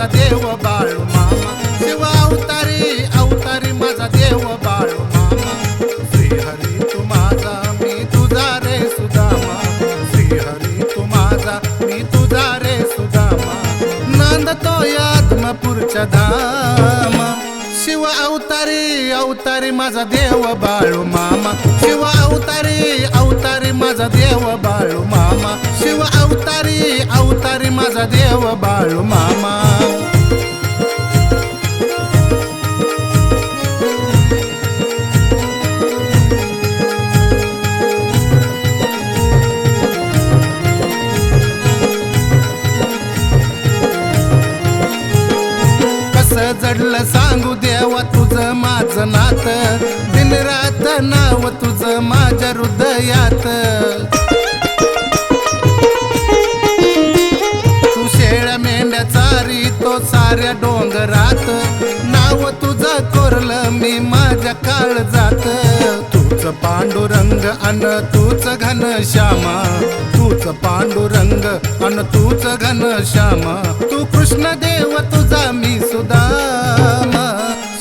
माझा देव बाळू मामा. शिव अवतारी अवतारी माझा देव बाळू मामा. श्रीहरी तू माझा मी तुझा रे सुदामा. श्रीहरी तू माझा मी तुझा रे सुदामा. नांदतो आत्मपूरच्या धाम. शिव अवतारी अवतारी माझा देव बाळू मामा. शिव अवतारी अवतारी माझा देव बाळू मामा. माझा देव बाळू मामा? कसं जडलं सांगू देवा तुझं माझं नात? दिन रात नाव तुझं माझ्या हृदयात. साऱ्या डोंगरात. नाव तुझं कोरलं मी माझ्या काळ जात तूच पांडुरंग अन तूच घन श्यामा. तूच पांडुरंग अन तूच घन श्यामा. तू कृष्ण देव तुझा मी सुदामा.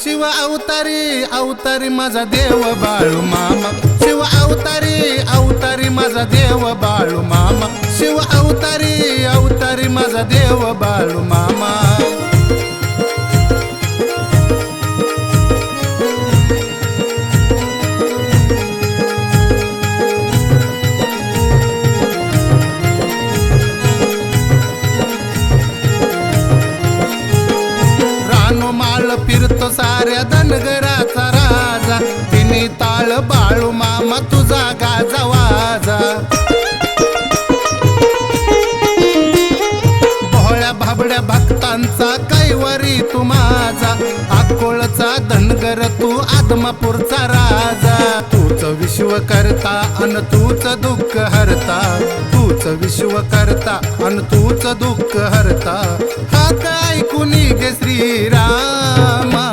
शिव अवतारी अवतारी माझा देव बाळू मामा. शिव अवतारी अवतारी माझा देव बाळू मामा. शिव अवतारी अवतारी माझा देव बाळू मामा. रानो फिरतो साऱ्या धनगराचा राजा. तिने ताळ बाळू मामा तुझा गाजा वाजा. भोळ्या भाबड्या भक्तांचा कैवारी तू माझा. अकोळचा धनगर तू आदमापूरचा राजा. तूच विश्व करता अन तूच दुःख हरता. तूच विश्व करता अन तूच दुःख हरता. हा काय गे श्रीरामा?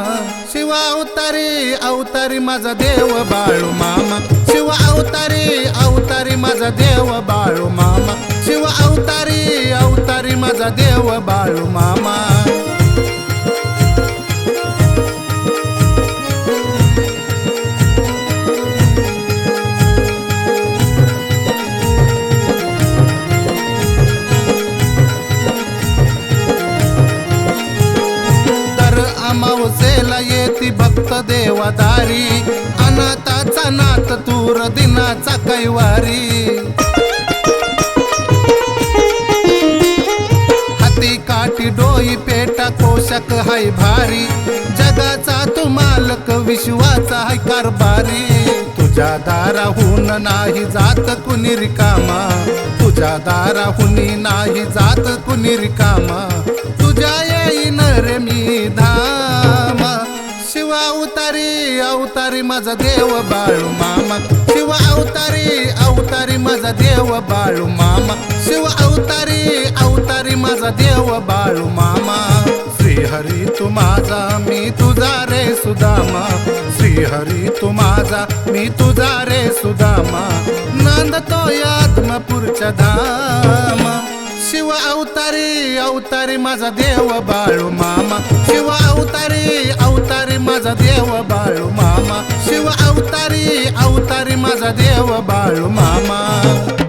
शिव अवतारी अवतारी माझा देव बाळू मामा. शिव अवतारी अवतारी माझा देव बाळू मामा. शिव अवतारी देवादारी अनाथाचा नाथ तूर दिनाचा कैवारी. हाती काठी डोई पेटा कोशक हाय भारी. जगाचा तू मालक विश्वाचा हाय कारभारी. तुझ्या दाराहून नाही जात कुणी रिकामा. तुझ्या दाराहून नाही जात कुणी रिकामा. तुझ्या येईन रे मी धा अवतारी अवतारी माझा देव बाळू मामा. शिव अवतारी अवतारी माझा देव बाळू मामा. शिव अवतारी अवतारी माझा देव बाळू मामा. श्रीहरी तू माझा मी तुझा रे सुदामा. श्रीहरी तू माझा मी तुझा रे सुदामा. नांदतो आत्मपूरच्या धाम. शिव अवतारी अवतारी माझा देव बाळू मामा. शिव अवतारी अवतारी माझा देव बाळू मामा. शिव अवतारी अवतारी माझा देव बाळू मामा.